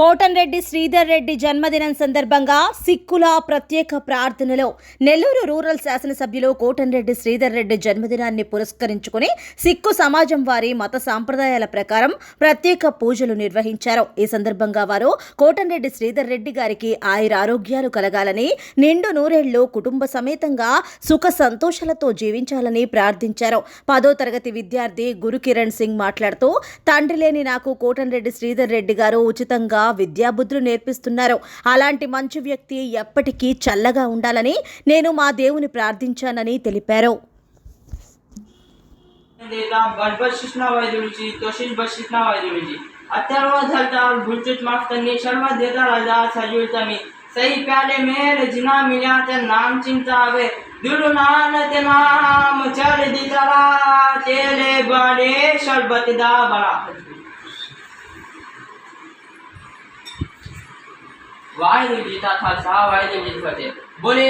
కోటన్రెడ్డి శ్రీధర్ రెడ్డి జన్మదినం సందర్భంగా సిక్కుల ప్రత్యేక ప్రార్థనలో నెల్లూరు రూరల్ శాసనసభ్యులు కోటన్రెడ్డి శ్రీధర్ రెడ్డి జన్మదినాన్ని పురస్కరించుకుని సిక్కు సమాజం వారి మత సాంప్రదాయాల ప్రకారం ప్రత్యేక పూజలు నిర్వహించారు. ఈ సందర్భంగా వారు కోటన్రెడ్డి శ్రీధర్ రెడ్డి గారికి ఆయుర ఆరోగ్యాలు కలగాలని నిండు నూరేళ్ళు కుటుంబ సమేతంగా సుఖ సంతోషాలతో జీవించాలని ప్రార్థించారు. పదో తరగతి విద్యార్థి గురుకిరణ్ సింగ్ మాట్లాడుతూ తండ్రి లేని నాకు కోటన్రెడ్డి శ్రీధర్ రెడ్డి గారు ఉచితంగా విద్యాబుద్ధులు నేర్పిస్తున్నారు అలాంటి మంచి వ్యక్తి ఎప్పటికీ చల్లగా ఉండాలని నేను మా దేవుని ప్రార్థించానని తెలిపారు देता बडबड वायदुळीची तशीच बशीत वायदुळीची अत्यावर झालता भूलचूक माफ करनी शर्मा देता राजा सजीवता मी सही प्याले मेल जिना मिल्या त्या नाम चिंता आवे दुडू नान ते नाम चल दिताला तेले बडे शरबत दा बळा वायदुळी जीता था सहा वायदुळी जीत होते बोले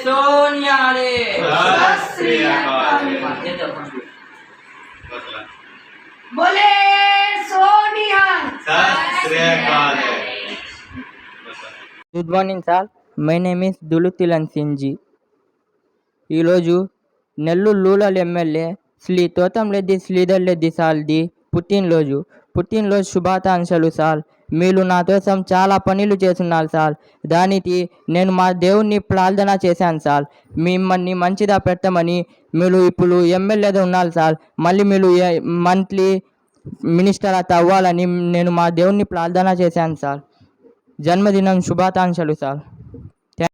सोनिया रे सत श्री अकाल. देतो पण. बोले Sonia Sat Sri Akal good morning sir my name is దులుతిలన్ సింజీ ఈరోజు నెల్లూరు రూరల్ ఎమ్మెల్యే శ్రీ తోతంరెడ్డి శ్రీధర్ రెడ్డి సార్ది పుట్టినరోజు. పుట్టినరోజు శుభాకాంక్షలు సార్. మీరు నా కోసం చాలా పనులు చేస్తున్నారు సార్. దానికి నేను మా దేవుణ్ణి ప్రార్థన చేశాను సార్. మిమ్మల్ని మంచిగా పెట్టమని మీరు ఇప్పుడు ఎమ్మెల్యేగా ఉన్నారు సార్. మళ్ళీ మీరు మంత్లీ మినిస్టర్ అత అవ్వాలని నేను మా దేవుణ్ణి ప్రార్థన చేశాను సార్. జన్మదినం శుభాకాంక్షలు సార్.